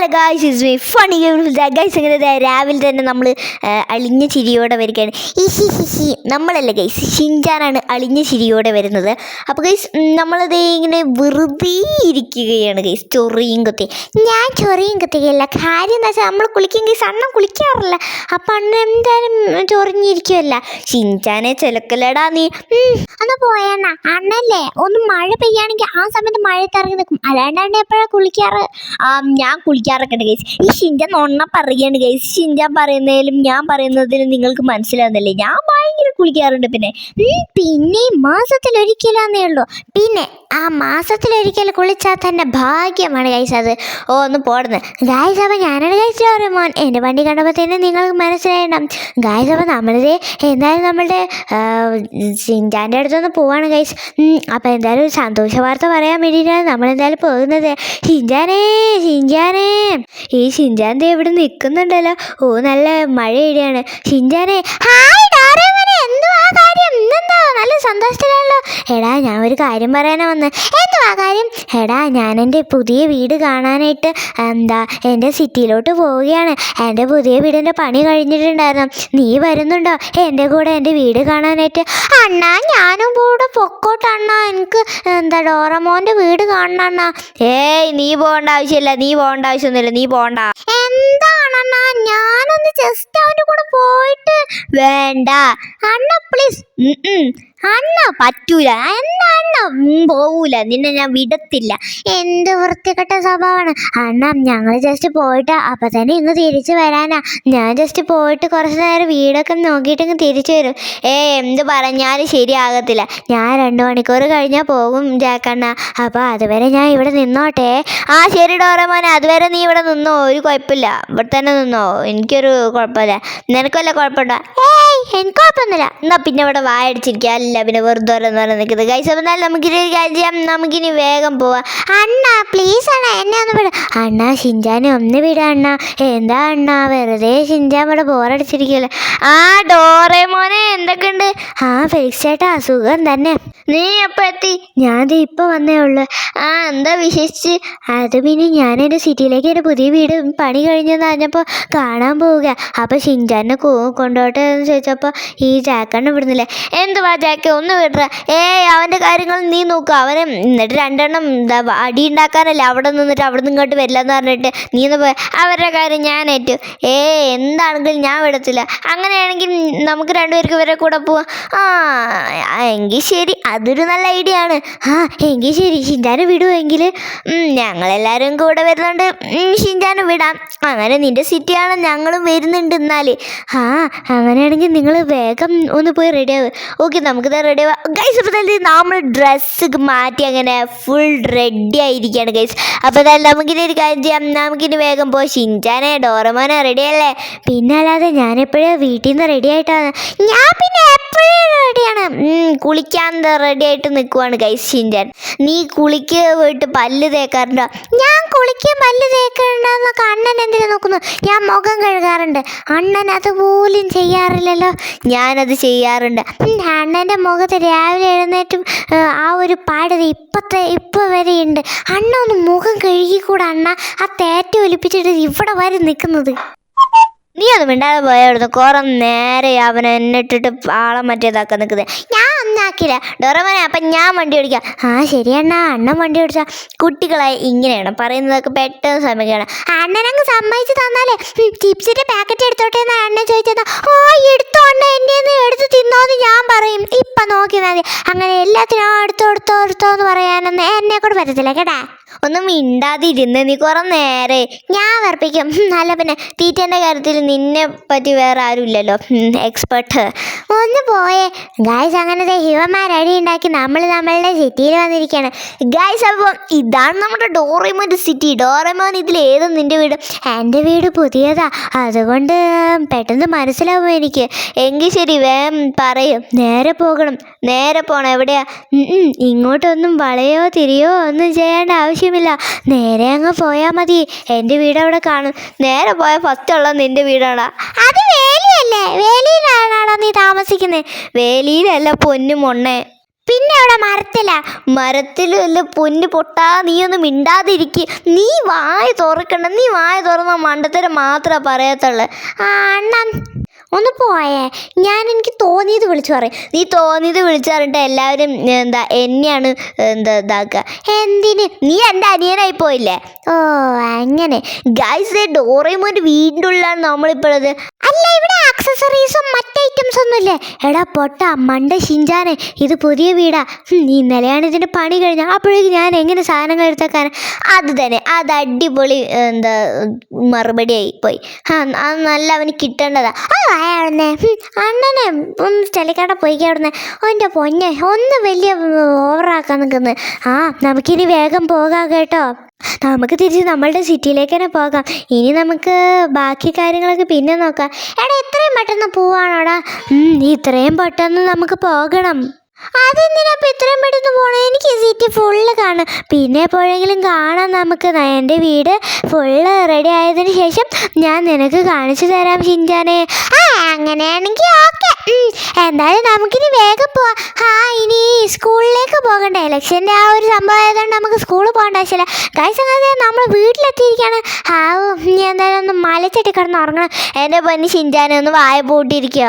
Hello guys is me funny guys അങ്ങനെ രാവിലെ തന്നെ നമ്മൾ അളിഞ്ഞ ചിരിയോടെ വരികയാണ്. ഈ ഹി ഹി ഹി നമ്മളല്ല ഗൈസ് ഷിൻചാനാണ് അളിഞ്ഞ ചിരിയോടെ വരുന്നത്. അപ്പോൾ ഗൈസ് നമ്മളത് ഇങ്ങനെ വെറുതെ ഇരിക്കുകയാണ് ഗൈസ് ചൊറിയും കുത്തി. ഞാൻ ചൊറിയും കുത്തിയല്ല കാര്യം എന്താ വെച്ചാൽ നമ്മൾ കുളിക്കും ഗൈസ് അണ്ണൻ കുളിക്കാറില്ല. അപ്പം അണ്ണൻ എന്തായാലും ചൊറിഞ്ഞിരിക്കുമല്ല ഷിൻചാനെ ചെലക്കലടാ നീ. അന്ന് പോയണ്ണ അണ്ണല്ലേ ഒന്ന് മഴ പെയ്യാണെങ്കിൽ ആ സമയത്ത് മഴയത്ത് ഇറങ്ങി നിൽക്കും അല്ലാണ്ട് അണ്ണ എപ്പോഴാണ് കുളിക്കാറ്? ഞാൻ ഞാൻ കുളിക്കാറൊക്കെ ഉണ്ട് ഗൈസ് ഈ ഷിൻജ നൊണ്ണ പറയാണ് ഗൈസ് ഷിൻജ പറയുന്നതിലും ഞാൻ പറയുന്നതിലും നിങ്ങൾക്ക് മനസ്സിലാവുന്നില്ലേ ഞാൻ ഭയങ്കര കുളിക്കാറുണ്ട് പിന്നെ. പിന്നെ മാസത്തിൽ ഒരിക്കലാന്നേ ഉള്ളൂ. പിന്നെ ആ മാസത്തിൽ മാസത്തിലൊരിക്കൽ കുളിച്ചാൽ തന്നെ ഭാഗ്യമാണ് ഗൈസ് അത്. ഓ ഒന്ന് പോടുന്നത് ഗായ്സ് ഞാനാണ് ഗൈസ് മോൻ എന്റെ വണ്ടി കണ്ടപ്പോൾ തന്നെ നിങ്ങൾക്ക് മനസ്സിലായണം ഗായ്സ് നമ്മളിത് എന്തായാലും നമ്മളുടെ ഷിൻജാന്റെ അടുത്തൊന്ന് പോവാണ് ഗൈസ് അപ്പോൾ എന്തായാലും ഒരു സന്തോഷ വാർത്ത പറയാൻ വേണ്ടിയിട്ടാണ് നമ്മളെന്തായാലും പോകുന്നത്. ഷിൻജാനേ ഷിൻജാനേ ഈ ഷിൻജാൻ ദേ ഇവിടെ നിൽക്കുന്നുണ്ടല്ലോ ഓ നല്ല മഴ ഇടിയാണ് ഷിൻജാനേ ഹായ് ഇന്നെന്താ നല്ല സന്തോഷത്തിലാണല്ലോ. എടാ ഞാൻ ഒരു കാര്യം പറയാനാ വന്ന്. എന്തുവാ കാര്യം? എടാ ഞാൻ എന്റെ പുതിയ വീട് കാണാനായിട്ട് എന്താ എന്റെ സിറ്റിയിലോട്ട് പോവുകയാണ്. എന്റെ പുതിയ വീടിന്റെ പണി കഴിഞ്ഞിട്ടുണ്ടായിരുന്നു. നീ വരുന്നുണ്ടോ? എന്റെ കൂടെ എന്റെ വീട് കാണാനായിട്ട്. അണ്ണാ ഞാനും കൂടെ പൊക്കോട്ടെ അണ്ണാ. എനിക്ക് എന്താ ഡോറമോന്റെ വീട് കാണണ അണ്ണാ. ഏയ് നീ പോകേണ്ട ആവശ്യമില്ല. നീ പോകേണ്ട ആവശ്യമൊന്നുമില്ല. നീ പോകണ്ട. എന്താണണ്ണാ ഞാനൊന്ന് ജസ്റ്റ് അവന്റെ കൂടെ പോയിട്ട് വേണ്ട. അണ്ണ പ്ലീസ് അണ്ണ പറ്റൂല. എന്താ അണ്ണ പോവൂല. നിന്നെ ഞാൻ വിടത്തില്ല. എന്ത് വൃത്തികെട്ട സ്വഭാവമാണ്. അണ്ണ ഞങ്ങൾ ജസ്റ്റ് പോയിട്ട് അപ്പൊ തന്നെ ഇങ്ങ് തിരിച്ചു വരാനാ. ഞാൻ ജസ്റ്റ് പോയിട്ട് കുറച്ച് നേരം വീടൊക്കെ നോക്കിയിട്ട് ഇങ്ങ് തിരിച്ചു വരും. ഏ എന്ത് പറഞ്ഞാലും ശരിയാകത്തില്ല. ഞാൻ രണ്ട് മണിക്കൂർ കഴിഞ്ഞാൽ പോകും ജാക്കണ്ണ അപ്പോൾ അതുവരെ ഞാൻ ഇവിടെ നിന്നോട്ടെ. ആ ശരി ഡോറമോനെ. അതുവരെ നീ ഇവിടെ നിന്നോ. ഒരു കുഴപ്പമില്ല. ഇവിടെ തന്നെ നിന്നോ എനിക്കൊരു കുഴപ്പമില്ല. നിനക്ക് വല്ല കുഴപ്പമുണ്ടോ? ഏയ് എനിക്ക് കുഴപ്പമൊന്നുമില്ല. എന്നാ പിന്നെ ഇവിടെ വായടിച്ചിരിക്കുക. അല്ല പിന്നെ വെറുതെ ഓരോന്ന് പറഞ്ഞ് നിൽക്കുന്നത്. കൈസ അപ്പം എന്നാലും കാര്യം ചെയ്യാം. നമുക്കിനി വേഗം പോവാം. അണ്ണ പ്ലീസ് അണ്ണ എന്നെ ഒന്ന് വിട. അണ്ണ ഷിൻജാനെ ഒന്ന് വിട അണ്ണ. എന്താ അണ്ണ വെറുതെ ഷിൻജാൻ ഇവിടെ ബോറടിച്ചിരിക്കല്ലേ ആ ഡോറേ മോനെ എന്തൊക്കെയുണ്ട് ആ ഫെലിക്സ് അസുഖം തന്നെ. നീ എപ്പോ എത്തി? ഞാൻ ഇപ്പൊ വന്നേ ഉള്ളു. ആ എന്താ വിശേഷിച്ച്? അത് പിന്നെ ഞാൻ എന്റെ സിറ്റിയിലേക്ക് എന്റെ പുതിയ വീട് പണി കഴിഞ്ഞെന്ന് അറിഞ്ഞപ്പോൾ കാണാൻ പോവുക. അപ്പോൾ ഷിൻജാനെ കോ കൊണ്ടോട്ടെ എന്ന് ചോദിച്ചപ്പോൾ ഈ ജാക്കണ്ണ വിടുന്നില്ല എന്തുവാ ജാക്ക ഒന്ന് വിടുക ഏയ് അവന്റെ കാര്യങ്ങൾ നീ നോക്കുക അവനെ എന്നിട്ട് രണ്ടെണ്ണം എന്താ അടി ഉണ്ടാക്കാനല്ലേ അവിടെ നിന്നിട്ട് അവിടെ നിന്ന് ഇങ്ങോട്ട് വരില്ല എന്ന് പറഞ്ഞിട്ട് നീ ഒന്ന് പോയി. അവരുടെ കാര്യം ഞാൻ ഏറ്റു. ഏ എന്താണെങ്കിലും ഞാൻ വിടത്തില്ല. അങ്ങനെയാണെങ്കിൽ നമുക്ക് രണ്ടുപേർക്ക് ഇവരെ കൂടെ പോവാം. ആ എങ്കിൽ ശരി. അതൊരു നല്ല ഐഡിയ ആണ്. ആ എങ്കിൽ ശരി. ഷിൻജാനെ വിടുമെങ്കിൽ ഞങ്ങളെല്ലാവരും കൂടെ വരുന്നുണ്ട്. ഉം, ഷിൻജാനെ വിടാം. അങ്ങനെ നിന്റെ സിറ്റിയാണ് ഞങ്ങളും വരുന്നുണ്ട് എന്നാൽ ആ അങ്ങനെയാണെങ്കിൽ നിങ്ങൾ വേഗം ഒന്ന് പോയി റെഡി ആവുക ഓക്കെ നമുക്കിത് റെഡി ആവാം. ഗൈസ് അപ്പോൾ തന്നെ നമ്മൾ ഡ്രസ്സ് മാറ്റി അങ്ങനെ ഫുൾ റെഡി ആയിരിക്കുകയാണ് ഗൈസ് അപ്പോൾ തന്നെ നമുക്കിനി ഒരു കാര്യം ചെയ്യാം. നമുക്കിനി വേഗം പോയി ഷിൻജാനെ ഡോറമോനെ റെഡിയല്ലേ പിന്നെ അല്ലാതെ ഞാനെപ്പോഴും വീട്ടിൽ നിന്ന് റെഡി ആയിട്ടാണ്? ഞാൻ പിന്നെ റെഡിയാണ്. കുളിക്കാൻ റെഡി ആയിട്ട് നിൽക്കുവാണ് ഗൈസ് നീ കുളിക്ക് പോയിട്ട് പല്ല് തേക്കാറുണ്ടോ? ഞാൻ കുളിക്ക് പല്ല് തേക്കാറുണ്ടോന്നൊക്കെ അണ്ണൻ എന്തിനു നോക്കുന്നു? ഞാൻ മുഖം കഴുകാറുണ്ട്. അണ്ണൻ അതുപോലും ചെയ്യാറില്ലല്ലോ. ഞാനത് ചെയ്യാറുണ്ട്. അണ്ണന്റെ മുഖത്ത് രാവിലെ എഴുന്നേറ്റും ആ ഒരു പാടത് ഇപ്പത്തെ ഇപ്പം വരെയുണ്ട്. അണ്ണ ഒന്ന് മുഖം കഴുകിക്കൂടെ അണ്ണ. ആ തേറ്റ ഒലിപ്പിച്ചിട്ട് ഇവിടെ വരെ നിൽക്കുന്നത്. നീ അത് മിണ്ടാതെ പോയായിരുന്നു കുറെ നേരെ അവൻ എന്നെ ഇട്ടിട്ട് ആളെ മറ്റേതാക്കാൻ നിൽക്കുന്നത് ഞാൻ ഒന്നാക്കില്ല ഡോറമനെ അപ്പം ഞാൻ വണ്ടി ഓടിക്കാം. ആ ശരി അണ്ണ. അണ്ണൻ വണ്ടി ഓടിച്ചാൽ കുട്ടികളായി ഇങ്ങനെയാണ് പറയുന്നതൊക്കെ പെട്ടെന്ന് സമ്മതിക്കണം. അണ്ണനങ്ങ് സമ്മതിച്ച് തന്നാലേ. ചിപ്സിന്റെ പാക്കറ്റ് എടുത്തോട്ടെ എന്ന് അണ്ണൻ ചോദിച്ചത്. ഓ എടുത്തോ അണ്ണ. എന്റെ എടുത്ത് തിന്നോന്ന് ഞാൻ പറയും. ഇപ്പം നോക്കി മതി. അങ്ങനെ എല്ലാത്തിനും എടുത്തോ എടുത്തോ എടുത്തോ എന്ന് പറയാനൊന്നും എന്നെ കൂടെ പറ്റത്തില്ല കേട്ടാ. ഒന്നും മിണ്ടാതിരുന്ന് നീ കുറെ നേരെ. ഞാൻ വർപ്പിക്കും അല്ല പിന്നെ തീറ്റേന്റെ കാര്യത്തിൽ നിന്നെ പറ്റി വേറെ ആരും ഇല്ലല്ലോ. എക്സ്പെർട്ട് ഒന്ന് പോയേ. ഗായ്സ് അങ്ങനത്തെ ഹിവന്മാർ അടി ഉണ്ടാക്കി നമ്മൾ നമ്മളുടെ സിറ്റിയിൽ വന്നിരിക്കുകയാണ് ഗായ്സ് അപ്പം ഇതാണ് നമ്മുടെ ഡോറിമോന്റെ സിറ്റി ഡോറിമോൻ ഇതിൽ ഏത് നിന്റെ വീട്? എന്റെ വീട് പുതിയതാ. അതുകൊണ്ട് പെട്ടെന്ന് മനസ്സിലാവും എനിക്ക്. എങ്കിൽ ശരി വേം പറയും. നേരെ പോകണം. നേരെ പോകണം എവിടെയാ? ഇങ്ങോട്ടൊന്നും വളയോ തിരിയോ ഒന്നും ചെയ്യേണ്ട ആവശ്യമില്ല. നേരെ അങ്ങ് പോയാൽ മതി. എന്റെ വീട് അവിടെ കാണും. നേരെ പോയാൽ ഫസ്റ്റ് ഉള്ള നിന്റെ വീടാണ്. അത് വേലിയല്ലേ? വേലിയിലാണോ നീ താമസിക്കുന്നത് വേലിയിലല്ല പൊന്നു മൊണ്ണേ. പിന്നെ അവിടെ മരത്തിലാ. മരത്തിലല്ല പൊന്നു പൊട്ടാ നീ ഒന്ന് മിണ്ടാതിരിക്ക്. നീ വായ തുറക്കണ്ട. നീ വായ തുറന്ന മണ്ടത്തരം മാത്രമേ പറയത്തുള്ളൂ. ആ അണ്ണൻ. ഒന്ന് പോയേ. ഞാൻ എനിക്ക് തോന്നിയത് വിളിച്ചു പറയും. നീ തോന്നിയത് വിളിച്ചു പറഞ്ഞിട്ട് എല്ലാവരും എന്താ എന്നെയാണ് എന്താ ഇതാക്കുക. എന്തിന്? നീ എന്റെ അനിയനായി പോയില്ലേ? ഓ അങ്ങനെ. ഗൈസ് ഡോറേമോന്റെ വീടിന്റെ ഉള്ളിലാണ് നമ്മളിപ്പോഴത് അല്ല ഇവിടെ ആക്സസറീസും മറ്റ് ഐറ്റംസ് ഒന്നുമില്ലേ എടാ പൊട്ട മണ്ട ഷിഞ്ചാനെ ഇത് പുതിയ വീടാ. നീ ഇന്നലെയാണ് ഇതിന്റെ പണി കഴിഞ്ഞ അപ്പോഴേക്കും ഞാൻ എങ്ങനെ സാധനങ്ങൾ എടുത്തേക്കാൻ? അത് തന്നെ അത് അടിപൊളി എന്താ മറുപടി ആയി പോയി. ആ അത് നല്ല അവന് കിട്ടേണ്ടതാ. ആ അയാളെ അണ്ണനെ ഒന്ന് ചെലക്കാട്ട പോയിക്ക അവിടുന്ന്. എന്റെ പൊന്നെ ഒന്ന് വലിയ ഓവറാക്കാൻ നിൽക്കുന്നത് ആ നമുക്കിനി വേഗം പോകാം കേട്ടോ. നമുക്ക് തിരിച്ച് നമ്മളുടെ സിറ്റിയിലേക്ക് തന്നെ പോകാം. ഇനി നമുക്ക് ബാക്കി കാര്യങ്ങളൊക്കെ പിന്നെ നോക്കാം. എടാ ഇത്രയും പെട്ടെന്ന് പോവാണോടാ? ഇത്രയും പെട്ടെന്ന് നമുക്ക് പോകണം. അതെന്തിനാ ഇപ്പം ഇത്രയും പെട്ടെന്ന് പോണേ? എനിക്ക് സീറ്റ് ഫുള്ള് കാണാം. പിന്നെ എപ്പോഴെങ്കിലും കാണാം നമുക്ക്. എന്റെ വീട് ഫുള്ള് റെഡി ആയതിന് ശേഷം ഞാൻ നിനക്ക് കാണിച്ചു തരാം ഷിൻജാനെ. ആ അങ്ങനെയാണെങ്കിൽ ഓക്കെ. എന്തായാലും നമുക്കിനി വേഗം പോവാം. ആ ഇനി സ്കൂളിലേക്ക് പോകണ്ട? ഇലക്ഷന്റെ ആ ഒരു സംഭവം ആയതുകൊണ്ട് നമുക്ക് സ്കൂളിൽ പോകേണ്ട ആവശ്യമില്ല. കാഴ്ച നമ്മൾ വീട്ടിലെത്തിയിരിക്കുകയാണ് ആ ഇനി എന്തായാലും ഒന്ന് മലച്ചട്ടി കിടന്ന് ഉറങ്ങണം. എന്റെ പൊന്നി ഷിൻജാനെ ഒന്ന് വായ പൂട്ടിയിരിക്കുക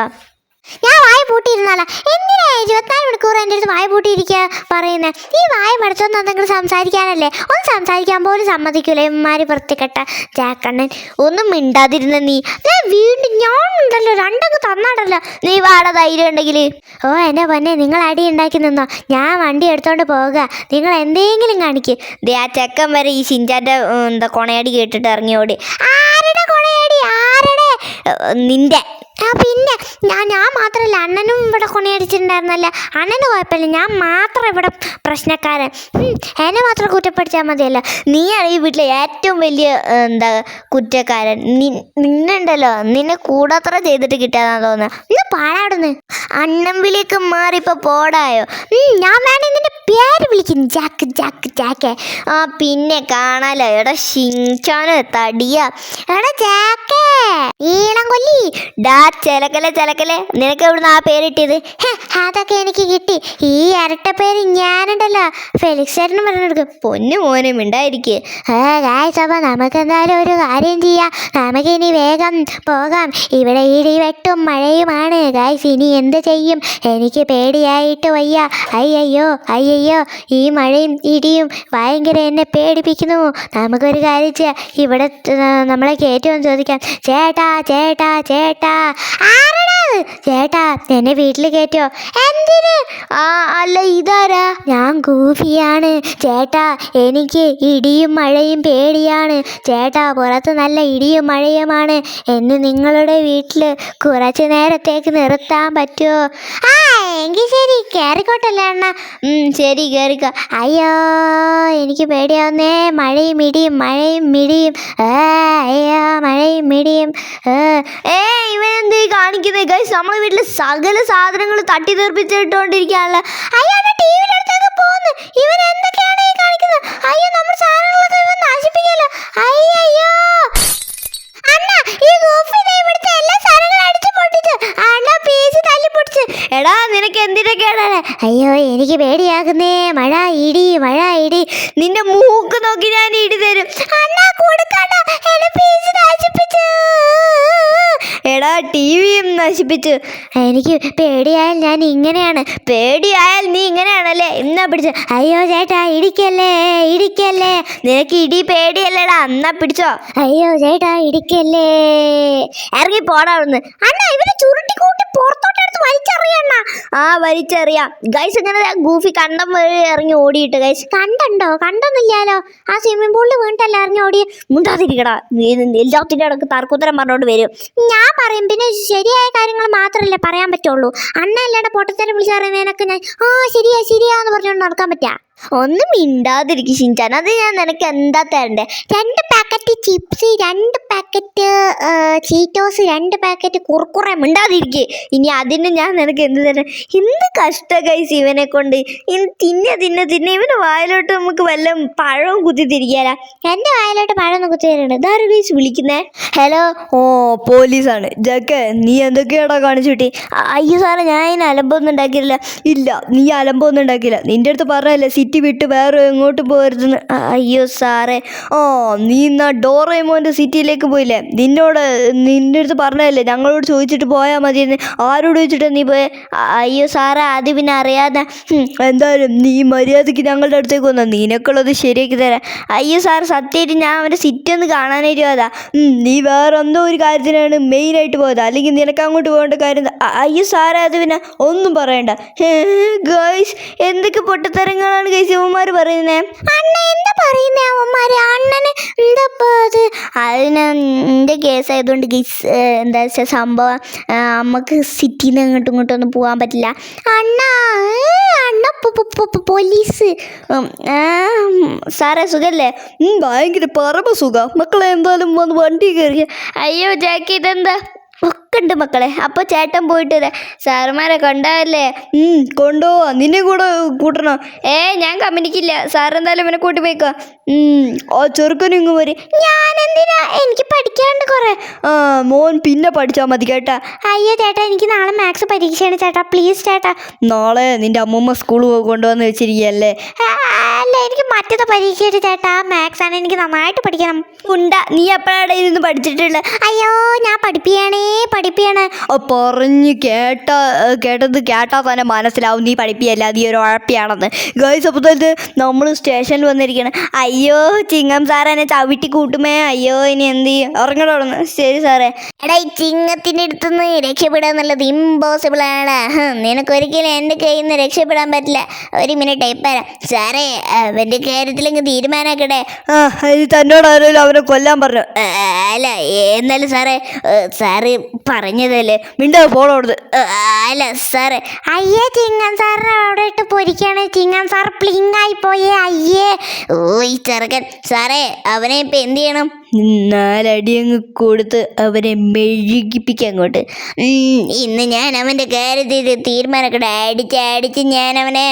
ഞാൻ വായ പൂട്ടിയിരുന്നാലോ. എന്തിനാ ഇരുപത്തിനാല് മണിക്കൂർ എന്റെ അടുത്ത് വായ പൂട്ടിയിരിക്കുക പറയുന്നത് ഈ വായ പഠിച്ചൊന്നും എന്തെങ്കിലും സംസാരിക്കാനല്ലേ? ഒന്ന് സംസാരിക്കാൻ പോലും സമ്മതിക്കൂല ഇമ്മാരി വൃത്തിക്കെട്ട ജാക്കണ്ണൻ. ഒന്നും മിണ്ടാതിരുന്ന നീ. ഞാൻ വീണ്ടും ഞാൻ ഉണ്ടല്ലോ രണ്ടങ്ങ് തന്നാടല്ലോ. നീ വാട ധൈര്യം ഉണ്ടെങ്കിൽ. ഓ എന്നെ പൊന്നെ നിങ്ങൾ അടി ഉണ്ടാക്കി നിന്നോ? ഞാൻ വണ്ടി എടുത്തോണ്ട് പോവുക നിങ്ങൾ എന്തെങ്കിലും കാണിക്ക്. ദേ ആ ചെക്കൻ വരെ ഈ ഷിൻചാന്റെ എന്താ കൊണയടി കേട്ടിട്ട് ഇറങ്ങിയോടി ആരുടെ കൊണയടി? ആരുടെ? നിന്റെ. ആ പിന്നെ ഞാൻ ഞാൻ മാത്രമല്ല അണ്ണനും ഇവിടെ കൊണയടിച്ചിട്ടുണ്ടായിരുന്നല്ല? അണ്ണന് കുഴപ്പമില്ല ഞാൻ മാത്രം ഇവിടെ പ്രശ്നക്കാരൻ. എന്നെ മാത്രം കുറ്റപ്പെടുത്തിയാൽ മതിയല്ലോ. നീയാണ് ഈ വീട്ടിലെ ഏറ്റവും വലിയ എന്താ കുറ്റക്കാരൻ. നിന്നുണ്ടല്ലോ നിന്നെ കൂടത്ര ചെയ്തിട്ട് കിട്ടാന്നാ തോന്നുന്നത് ഇന്ന് പാടാടുന്ന് അണ്ണൻ വിളിയൊക്കെ പോടായോ? ഞാൻ വേണേ നിന്റെ പേര് വിളിക്കുന്നു. Jack Jack Jack. ആ പിന്നെ കാണാലോ. എടാ ഷിൻചാന് തടിയ. എടാ ജാക്കേ. ഈളം കൊല്ലി. ഡാ ചെലക്കലെ ചെലക്കലെ. നിനക്ക് എവിടുന്ന് ആ പേരിട്ടിയത് അതൊക്കെ എനിക്ക് കിട്ടി. ഈ ഇരട്ട പേര് ഞാനുണ്ടല്ലോ. ഫെലിക്സ് ചേട്ടന് പറഞ്ഞെടുക്കും പൊന്നു മോനും ഉണ്ടായിരിക്കേ ഏ നമുക്ക് എന്തായാലും ഒരു കാര്യം ചെയ്യാം. നമുക്ക് ഇനി വേഗം പോകാം. ഇവിടെ ഇടി വെട്ടും മഴയുമാണ്. ഗായ്സ് ഇനി എന്ത് ചെയ്യും. എനിക്ക് പേടിയായിട്ട് വയ്യ. അയ്യയ്യോ അയ്യയ്യോ ഈ മഴയും ഇടിയും ഭയങ്കര എന്നെ പേടിപ്പിക്കുന്നു. നമുക്കൊരു കാര്യം ചെയ്യാം. ഇവിടെ നമ്മളെ കയറ്റുമെന്ന് ചോദിക്കാം. ചേട്ടാ ചേട്ടാ ചേട്ടാ. ആരെടാ? ചേട്ടാ എന്നെ വീട്ടിൽ കയറ്റോ എന്തിന്? ആ അല്ല ഇതാരാ? ഞാൻ ഗൂഫിയാണ് ചേട്ടാ എനിക്ക് ഇടിയും മഴയും പേടിയാണ്. ചേട്ടാ പുറത്ത് നല്ല ഇടിയും മഴയുമാണ്. എന്നെ നിങ്ങളുടെ വീട്ടിൽ കുറച്ച് നേരത്തേക്ക് നിർത്താൻ പറ്റുമോ ആ എങ്കിൽ ശരി. കയറിക്കോട്ടല്ലേ അണ്ണ ശരി കയറിക്കോ അയ്യോ എനിക്ക് പേടിയാവുന്നേ. മഴയും ഇടിയും മഴയും മിടിയും. അയ്യോ മഴയും മിടിയും. ഏ ഏ കാണിക്കുന്നേ? ഗൈസ് നമ്മളെ വീട്ടിലെ സകല സാധനങ്ങൾ തട്ടി തെറിപ്പിച്ചിട്ടോണ്ടിരിക്കാണല്ലോ അയ്യോ ഇവൻ എന്തൊക്കെയാണ് അയ്യോ നമ്മുടെ ഇവൻ എല്ലാ പൊട്ടിച്ച്. തല്ലി പൊട്ടിച്ച്. എടാ നിനക്ക് എന്തിനൊക്കെയാണ്? അയ്യോ എനിക്ക് പേടിയാകുന്നേ. മഴ ഇടി മഴ ഇടി. നിന്റെ മൂക്ക് നോക്കി ഞാൻ ഇടി തരും. വിയും നശിപ്പിച്ചു. എനിക്ക് പേടിയായാൽ ഞാൻ ഇങ്ങനെയാണ്. പേടിയായാൽ നീ ഇങ്ങനെയാണല്ലേ? എന്നാ പിടിച്ചോ? അയ്യോ ചേട്ടാ ഇടിക്കല്ലേ ഇടിക്കല്ലേ. നിനക്ക് ഇടി പേടിയല്ലേടാ. എന്നാ പിടിച്ചോ? അയ്യോ ചേട്ടാ ഇടിക്കല്ലേ. ഇറങ്ങി പോടാ അവിടുന്ന്. അണ്ണാ ഇവനെ ചുരുട്ടി കൂട്ടി പുറത്തോട്ടെടുത്ത് വലിച്ചെറിയണ്ണ ആ വലിച്ചെറിയാം. ഗൈസ് ഇങ്ങനെ ഗൂഫി കണ്ടം വഴി ഇറങ്ങി ഓടിയിട്ട് ഗൈസ് കണ്ടോ കണ്ടൊന്നുമില്ലാലോ ആ സ്വിമ്മിംഗ് പൂളിൽ വീണിട്ടല്ല ഇറങ്ങി ഓടി മുണ്ടാതിരിക്കടാ. എല്ലാത്തിന്റെ ഇടയ്ക്ക് തർക്കുത്തരം പറഞ്ഞോണ്ട് വരും. ഞാൻ പറയും പിന്നെ ശരിയായ കാര്യങ്ങൾ മാത്രമല്ലേ പറയാൻ പറ്റുള്ളൂ. അണ്ണ അല്ലാണ്ട് പൊട്ടത്തരം വിളിച്ച് പറയുന്നതിനൊക്കെ ഞാൻ ആ ശരിയാ ശരിയാ എന്ന് നടക്കാൻ പറ്റാ. ഒന്നും മിണ്ടാതിരിക്കും ഷിൻചാൻ. അത് ഞാൻ നിനക്ക് എന്താ തരണ്ടേ? രണ്ട് പാക്കറ്റ് ചിപ്സ് രണ്ട് പാക്കറ്റ് ചീറ്റോസ് രണ്ട് പാക്കറ്റ് കുറുക്കുറെ മിണ്ടാതിരിക്കേ. ഇനി അതിന് ഞാൻ നിനക്ക് എന്ത് തരാം? എന്ത് കഷ്ടകൈസ് ഇവനെ കൊണ്ട്. ഇന്ന് തിന്ന തിന്ന തിന്ന. ഇവന്റെ വായിലോട്ട് നമുക്ക് വല്ല പഴവും കുത്തി തിരിക്കാലാ. എന്റെ വായിലോട്ട് പഴം കുത്തി തരണം ഇതാരും കൈസ് വിളിക്കുന്നേ. ഹലോ ഓ പോലീസാണ്. ജക്കെ നീ എന്തൊക്കെയാടാ കാണിച്ചുട്ടി അയ്യോ സാറേ ഞാൻ അതിന് അലമ്പൊന്നും ഉണ്ടാക്കിയില്ല ഇല്ല നീ അലമ്പൊന്നും ഉണ്ടാക്കിയില്ല. നിന്റെ അടുത്ത് പറഞ്ഞല്ലേ സിറ്റി വിട്ട് വേറെ എങ്ങോട്ട് പോകരുതെന്ന് അയ്യോ സാറേ. ഓ നീ എന്നാ ഡോറേമോന്റെ സിറ്റിയിലേക്ക് പോയില്ലേ? നിന്നോട് നിന്റെ അടുത്ത് പറഞ്ഞതല്ലേ? ഞങ്ങളോട് ചോദിച്ചിട്ട് പോയാൽ മതിയെന്ന്. ആരോട് ചോദിച്ചിട്ടാ നീ പോയ? അയ്യോ സാറേ അത് പിന്നെ അറിയാതെ. എന്തായാലും നീ മര്യാദയ്ക്ക് ഞങ്ങളുടെ അടുത്തേക്ക് വന്നാ. നിനക്കുള്ളത് ശരിയാക്കി തരാം. അയ്യോ സാർ സത്യമായിട്ട് ഞാൻ അവന്റെ സിറ്റി ഒന്ന് കാണാനായിട്ട് പോയതാ. നീ വേറെ എന്തോ ഒരു കാര്യത്തിനാണ് മെയിനായിട്ട് പോയത്. അല്ലെങ്കിൽ നിനക്ക് അങ്ങോട്ട് പോകേണ്ട കാര്യം അയ്യോ സാറേ അത് പിന്നെ ഒന്നും പറയണ്ട. ഗേൾസ് എന്തൊക്കെ പൊട്ടത്തരങ്ങളാണ് ഗൈസ് അമ്മമാർ പറയുന്നത് അണ്ണ എന്താ പറയുന്നേ? അവന്മാർ അണ്ണന് എന്താ അത്? അതിന് എന്റെ കേസായതുകൊണ്ട് ഗീസ് എന്താ വെച്ചാൽ സംഭവം നമുക്ക് സിറ്റിയിൽ നിന്ന് അങ്ങോട്ടും ഇങ്ങോട്ടും ഒന്നും പോകാൻ പറ്റില്ല. അണ്ണ അണ്ണ പോലീസ് സാറേ സുഖല്ലേ? ഭയങ്കര ഭയങ്കര പരമസുഖ മക്കളെ എന്തായാലും വന്ന് വണ്ടി കയറി അയ്യോ ജാക്കി ഇതെന്താ? ഒക്കെ ഉണ്ട് മക്കളെ. അപ്പോൾ ചേട്ടൻ പോയിട്ട്. സാറുമാരെ കണ്ടാവല്ലേ ഉം, കൊണ്ടുപോവാ. നിന്നെ കൂടെ കൂട്ടണോ. ഏ ഞാൻ കമ്പനിക്കില്ല. സാർ എന്തായാലും ഇവനെ കൂട്ടി പോയിക്കോ. ആ ചെറുക്കനും ഇങ്ങ് വരും. ഞാൻ എന്തിനാ എനിക്ക് പഠിക്കാണ്ട് കുറെ. മോൻ പിന്നെ പഠിച്ചാൽ മതി കേട്ടാ. അയ്യോ ചേട്ടാ എനിക്ക് നാളെ മാത്സ് പരീക്ഷയാണ് ചേട്ടാ. പ്ലീസ് ചേട്ടാ. നാളെ നിന്റെ അമ്മമ്മ സ്കൂൾ കൊണ്ടുവന്ന് വെച്ചിരിക്കല്ലേ അല്ല എനിക്ക് മറ്റേത് പരീക്ഷയാണ് ചേട്ടാ. മാത്സ് ആണ് എനിക്ക് നന്നായിട്ട് പഠിക്കണം. ഉണ്ട നീ എപ്പോഴാണ് ഇരുന്ന് പഠിച്ചിട്ടുള്ളത്? അയ്യോ ഞാൻ പഠിപ്പിയാണേ പഠിപ്പിയാണ്? പറഞ്ഞ് കേട്ട കേട്ടത് കേട്ടാൽ തന്നെ മനസ്സിലാവും. നീ പഠിപ്പിയല്ല നീ ഒരു ഉഴപ്പിയാണെന്ന്. ഗൈസ് അപ്പോൾ തന്നെ നമ്മൾ സ്റ്റേഷനിൽ വന്നിരിക്കണം അയ്യോ ചിങ്ങം സാർ എന്നെ ചവിട്ടി കൂട്ടുമേ. അയ്യോ ഇനി എന്ത് ചെയ്യും? ഇറങ്ങണം അവിടെ ശരി സാറേ എടാ ഈ ചിങ്ങത്തിന്റെ അടുത്തുനിന്ന് രക്ഷപ്പെടുക എന്നുള്ളത് ഇമ്പോസിബിൾ ആണ്. നിനക്കൊരിക്കലും എന്റെ കയ്യിൽ നിന്ന് രക്ഷപ്പെടാൻ പറ്റില്ല. ഒരു മിനിറ്റ് ഇപ്പരാ സാറേ അവന്റെ കാര്യത്തിൽ അങ്ങ് തീരുമാനാക്കട്ടെ. ആ ഇത് തന്നോട് ആരെങ്കിലും അവനെ കൊല്ലാൻ പറഞ്ഞു. അല്ല എന്നാലും സാറേ സാറ് സാറ് പറഞ്ഞതല്ലേ? മിണ്ടാ പോളോടത് അല്ല സാറേ അയ്യേ ചിങ്ങൻ സാറിനെ അവിടെ ഇട്ട് പൊരിക്കാണ്. ചിങ്ങൻ സാർ ആയി പോയേ അയ്യേ. ഓ ഈ ചെറുക്കൻ. സാറേ അവനെ ഇപ്പം എന്ത് ചെയ്യണം? നാലടി അങ്ങ് കൊടുത്ത് അവനെ മെഴുകിപ്പിക്കാൻ അങ്ങോട്ട്. ഇന്ന് ഞാൻ അവന്റെ കാര്യത്തിൽ തീരുമാനക്കട. അടിച്ച് അടിച്ച് ഞാൻ അവനെ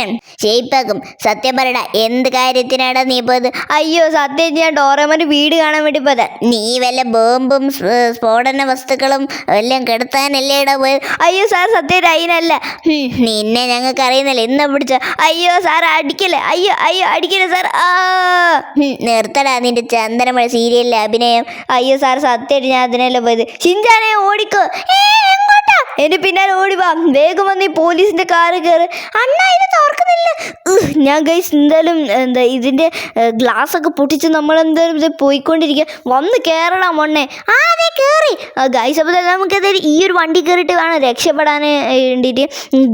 ഷെയ്പ്പാക്കും സത്യം പറയടാ എന്ത് കാര്യത്തിനാടാ നീ പോയത്? അയ്യോ സത്യം ഞാൻ ഡോറേമോന്റെ വീട് കാണാൻ വേണ്ടി പോയത്. നീ വല്ല ബോംബും സ്ഫോടന വസ്തുക്കളും എല്ലാം കെടുത്താനല്ലേടാ പോയത്? അയ്യോ സാർ സത്യം അതിനല്ല നിന്നെ ഞങ്ങൾക്ക് അറിയുന്നില്ല. ഇന്ന് പിടിച്ച അയ്യോ സാർ അടിക്കല്ലേ? അയ്യോ അയ്യോ അടിക്കല്ലേ സാർ ആ നിർത്തടാ നിന്റെ ചന്ദനമഴ സീരിയലിലെ അഭിനയം. അയ്യോ സാർ സത്യം ഞാൻ അതിനെല്ലാം പോയത്? ചിഞ്ചാനെ ഓടിക്കോ? എന്റെ പിന്നാലെ ഓടി വാ. വേഗം വന്ന് ഈ പോലീസിന്റെ കാറ് കയറി അണ്ണാ ഇത് തോർക്കുന്നില്ല ഞാൻ ഗൈസ് എന്തായാലും എന്താ ഇതിന്റെ ഗ്ലാസ് ഒക്കെ പൊട്ടിച്ച് നമ്മൾ എന്തായാലും ഇത് പോയിക്കൊണ്ടിരിക്കുക വന്ന് കേറണം മൊണ്ണെ ആ അതെ ഗായ്സ് അപ്പോൾ നമുക്ക് എന്തായാലും ഈ ഒരു വണ്ടി കയറിയിട്ട് വേണം രക്ഷപ്പെടാൻ വേണ്ടിയിട്ട്.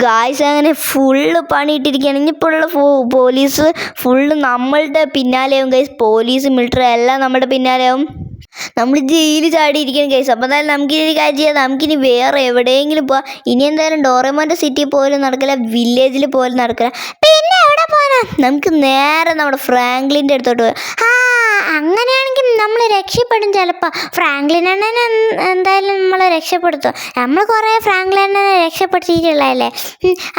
ഗായ്സ് അങ്ങനെ ഫുള്ള് പണിയിട്ടിരിക്കുകയാണ് ഇനിയിപ്പോഴുള്ള ഫോ പോലീസ് ഫുള്ള് നമ്മളുടെ പിന്നാലെയാവും ഗൈസ് പോലീസ് മിലിറ്ററി എല്ലാം നമ്മുടെ പിന്നാലെയാവും. നമ്മൾ ജയിലിൽ ചാടിയിരിക്കുന്ന കേസ്. അപ്പോൾ എന്തായാലും നമുക്കിനി ഒരു കാര്യം ചെയ്യാം. നമുക്കിനി വേറെ എവിടെയെങ്കിലും പോവാം. ഇനി എന്തായാലും ഡോറമോന്റെ സിറ്റി പോലും നടക്കില്ല വില്ലേജിൽ പോലും നടക്കില്ല. പിന്നെ എവിടെ പോകാനാ നമുക്ക് നേരെ നമ്മുടെ ഫ്രാങ്ക്ലിന്റെ അടുത്തോട്ട് പോകാം ആ അങ്ങനെയാണെങ്കിൽ നമ്മൾ രക്ഷപ്പെടും ചിലപ്പോൾ ഫ്രാങ്ക്ലിൻ അണ്ണനെ എന്തായാലും നമ്മൾ രക്ഷപ്പെടുത്തും. നമ്മൾ കുറേ ഫ്രാങ്ക്ലിൻ അണ്ണനെ രക്ഷപ്പെടുത്തിയിട്ടുള്ളതല്ലേ?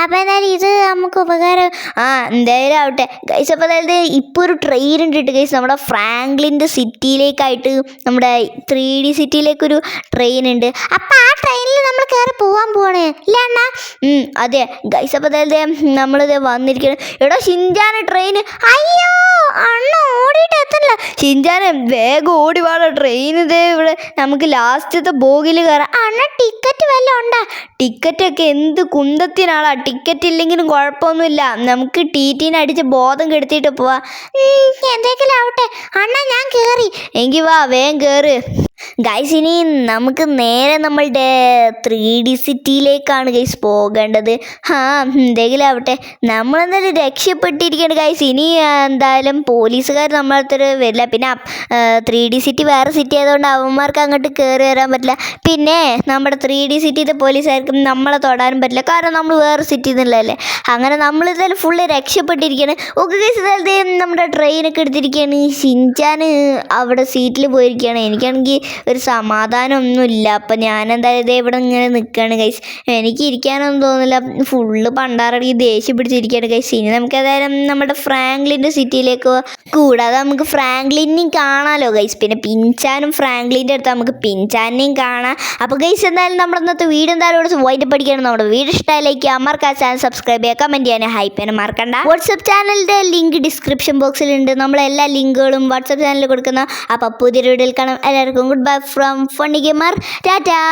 അപ്പോൾ എന്തായാലും ഇത് നമുക്ക് ഉപകാരം ആ എന്തായാലും ആവട്ടെ. ഗൈസ് അപ്പോൾ അതായത് ഇപ്പോൾ ഒരു ട്രെയിൻ ഉണ്ട് ഗൈസ് നമ്മുടെ ഫ്രാങ്ക്ലിന്റെ സിറ്റിയിലേക്കായിട്ട് നമ്മുടെ ത്രീ ഡി സിറ്റിയിലേക്കൊരു ട്രെയിൻ ഉണ്ട്. അപ്പോൾ ആ ട്രെയിനിൽ നമ്മൾ കയറി പോകാൻ പോവാണ്. ഇല്ല അണ്ണാ? അതെ. ഗൈസ് അപ്പോൾ അതായത് നമ്മളിത് വന്നിരിക്കണം. എടാ ഷിൻജാന ട്രെയിൻ അയ്യോ അണ്ണ ഓടിയിട്ട് എത്തില്ല ഷിൻജാനെ വേഗം ഓടി വാടാ ട്രെയിൻ ഇതേ ഇവിടെ. നമുക്ക് ലാസ്റ്റത്തെ ബോഗിൽ കയറാം അണ ടിക്കറ്റ് വല്ലതും ഉണ്ടാ? ടിക്കറ്റൊക്കെ എന്ത് കുന്തത്തിനാളാ ടിക്കറ്റ് ഇല്ലെങ്കിലും കുഴപ്പമൊന്നുമില്ല. നമുക്ക് ടി ടീനെ അടിച്ച് ബോധം കെടുത്തിട്ട് പോവാ. എന്തെങ്കിലും ആവട്ടെ. അണ്ണ ഞാൻ കയറി എങ്കിൽ വാ വേഗം കയറ് ഗൈസ് ഇനി നമുക്ക് നേരെ നമ്മളുടെ ത്രീ ഡി സിറ്റിയിലേക്കാണ് ഗൈസ് പോകേണ്ടത്. ആ എന്തെങ്കിലും ആവട്ടെ. നമ്മളെന്തായാലും രക്ഷപ്പെട്ടിരിക്കുകയാണ് ഗൈസ് ഇനി എന്തായാലും പോലീസുകാർ നമ്മളടുത്തൊരു വരില്ല. പിന്നെ ത്രീ ഡി സിറ്റി വേറെ സിറ്റി ആയതുകൊണ്ട് അവന്മാർക്ക് അങ്ങോട്ട് കയറി വരാൻ പറ്റില്ല. പിന്നെ നമ്മുടെ ത്രീ ഡി സിറ്റിയിലെ പോലീസുകാർക്കും നമ്മളെ തൊടാനും പറ്റില്ല. കാരണം നമ്മൾ വേറെ സിറ്റിയിൽ നിന്നുള്ളതല്ലേ അങ്ങനെ നമ്മൾ ഇതായാലും ഫുള്ള് രക്ഷപ്പെട്ടിരിക്കുകയാണ് ഓക്കെ കേസ് ഇതായാലും നമ്മുടെ ട്രെയിനൊക്കെ എടുത്തിരിക്കുകയാണ് ഷിൻചാൻ അവിടെ സീറ്റിൽ പോയിരിക്കുകയാണ് എനിക്കാണെങ്കിൽ ഒരു സമാധാനമൊന്നുമില്ല. അപ്പം ഞാൻ എന്തായാലും ഇതേ ഇവിടെ ഇങ്ങനെ നിൽക്കുകയാണ് കൈസ് എനിക്ക് ഇരിക്കാനൊന്നും തോന്നില്ല ഫുള്ള് പണ്ടാറടി ദേഷ്യം പിടിച്ചിരിക്കുകയാണ് കൈസ് ഇനി നമുക്ക് ഏതായാലും നമ്മുടെ ഫ്രാങ്ക്ലിന്റെ സിറ്റിയിലേക്ക്. കൂടാതെ നമുക്ക് ഫ്രാങ്ക്ലിനെയും കാണാമല്ലോ ഗൈസ് പിന്നെ പിൻചാനും ഫ്രാങ്ക്ലിന്റെ അടുത്ത് നമുക്ക് പിൻചാനെയും കാണാം. അപ്പോൾ ഗൈസ് എന്തായാലും നമ്മുടെ ഇന്നത്തെ വീഡിയോ എന്തായാലും ഇവിടെ വൈകിട്ട് പഠിക്കണം നമ്മുടെ വീഡിയോ ഇഷ്ടമായിലേക്ക് അമ്മർക്ക് ആ ചാനൽ സബ്സ്ക്രൈബ് ചെയ്യുക കമന്റ് ചെയ്യാൻ ഹൈപ്പ് ചെയ്യാൻ മറക്കണ്ട. വാട്സപ്പ് ചാനലിന്റെ ലിങ്ക് ഡിസ്ക്രിപ്ഷൻ ബോക്സിലുണ്ട് നമ്മളെല്ലാ ലിങ്കുകളും വാട്സപ്പ് ചാനലിൽ കൊടുക്കുന്ന അപ്പോൾ പുതിയൊരു വീഡിയോയിൽ കാണാം എല്ലാവർക്കും good bye from funny gamer tata